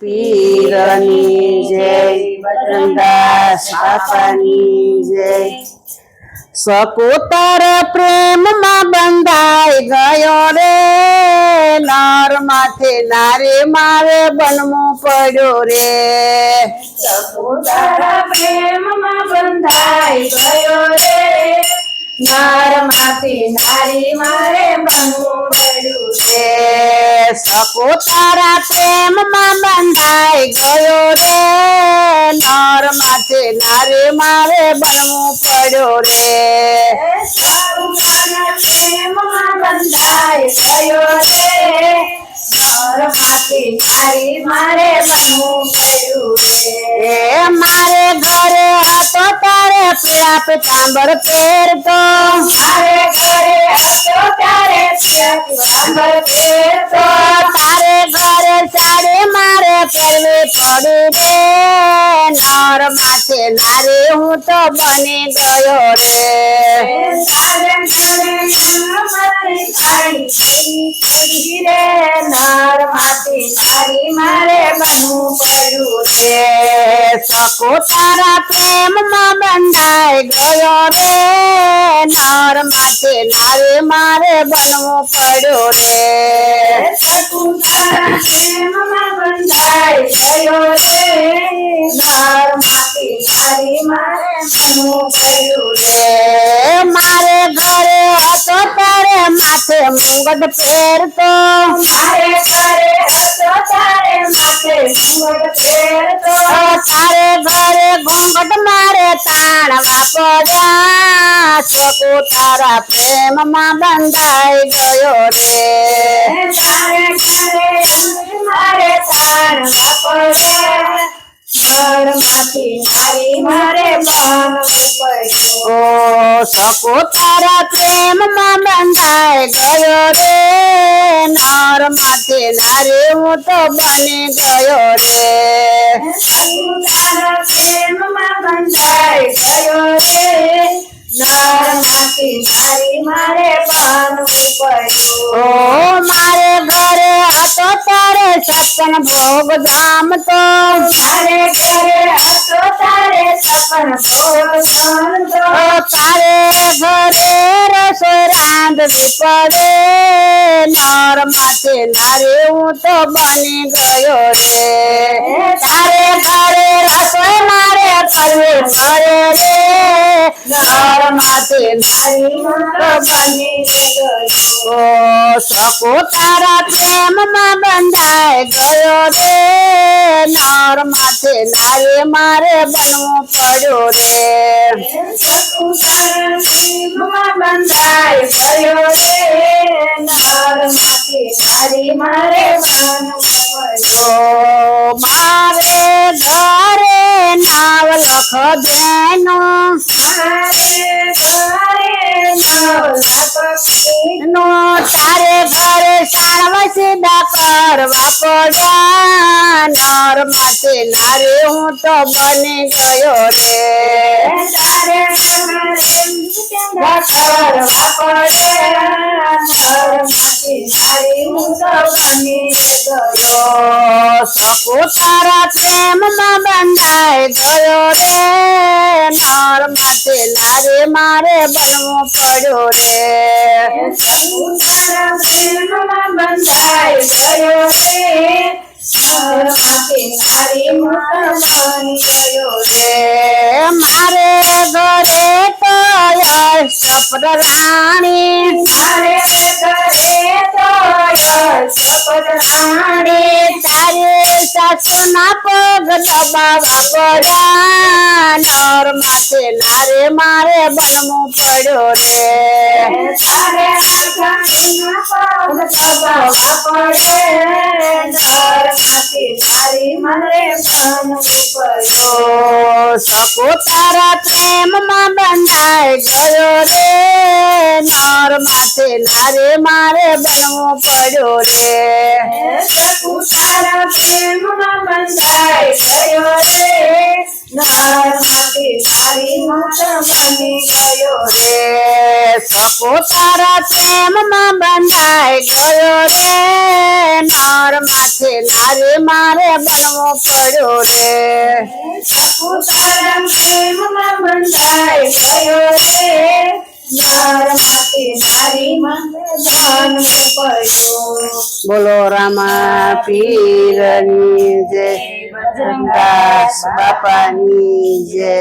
પીરની જય બજરંગદાસ બાપાની જય સકોતર પ્રેમમાં બંધાઈ ગયો રે નર માથે નારે મારે બનવું પડ્યો રે તારા પ્રેમમાં બંધાઈ ગયો રે નાર માથે નારે મારે બનવું પડ્યું રે એ સકોતારા પ્રેમમાં ગયો રે નર માથે નારે મારે બનવું પડ્યો રે. મારા પ્રેમમાં બંધાઈ ગયો રે. નારમાંથી નારી મારે બનવું પડ્યું મારે ઘરે હતો તારે પીળા પિતાંબર પહેરતો મારે ઘરે હતો તારે પીળા પિતાંબર પહેરતો તારે ઘરે સાડી મારે પહેરવી પડી રે નર માથે નારે હું તો બની ગયો રે. રે નારમાંથી નારી મારે બનવું પડ્યું છે સકો તારા પ્રેમમાં બંધાઈ ગયો રે. નર માથે નારે મારે બનવું પડ્યો રે. મારે ઘરે હતો તારે માથે મુંગટ પહેરતો. મારે ઘરે હતો તારે માથે ઘૂંઘટ પહેરતો. તારે ઘરે ઘૂંઘટ મારે તાણવા પડ્યા સકો તારા પ્રેમમાં બંધાઈ ગયો રે. તારે મારે પડે ઘરમાંથી મારે પડ્યું ઓ સકો તારા પ્રેમમાં બંધાઈ ગયો રે. નર માથે નારે હું તો બની ગયો રે. તારા પ્રેમમાં બંધાઈ ગયો રે. નારી મારે પડ્યું. ઓ મારે ઘરે હતો તારે સપન ભોગ ધામ તો તારે ઘરે હતો તારે સપન ભોગ ધામ તો તારે ઘરે રસોઈ રાંધવી પડે. નર માથે નારે હું તો બની ગયો રે. તારે ઘરે રસોઈ મારે કરવી પડે રે. સકો તારા પ્રેમમાં બંધાઈ ગયો રે નર માથે નારે મારે બનવું પડ્યો રે. સકુંતલા પ્રેમમાં બંધાઈ ગયો રે પક્ષી નો તારે ઘરે સાણવા સીધા કરવા પડ્યા નર માથે નારે હું તો બની ગયો રે તારે ઘરે કરવા પડે નરમાંથી નારી હું તો બની ગયો સકો તારા પ્રેમમાં બંધાઈ ગયો બનવું પડ્યો રે બંધાઈ ગયો રે મારે ઘરે તો અષ્ટપદ રાણી. મારે સાસુના ગદબા વાપરા નર માથે નારે મારે બનવું પડ્યો રે મારે બનવું સકો તારા પ્રેમમાં બંધાઈ ગયો રે, નર માથે નારે મારે બનવું પડ્યો રે. સકુતારા પ્રેમમાં બંધાઈ ગયો રે નરમાંથી નારી માતા બની ગયો રે. રે સપો તારા પ્રેમમાં બંધાઈ ગયો રે નર માથે નારી મારે બનવો પડ્યો રે. પોતારા પ્રેમમાં બંધાઈ ગયો રે બોલો રામા પીરની જય બજરંગદાસ બાપાની જય.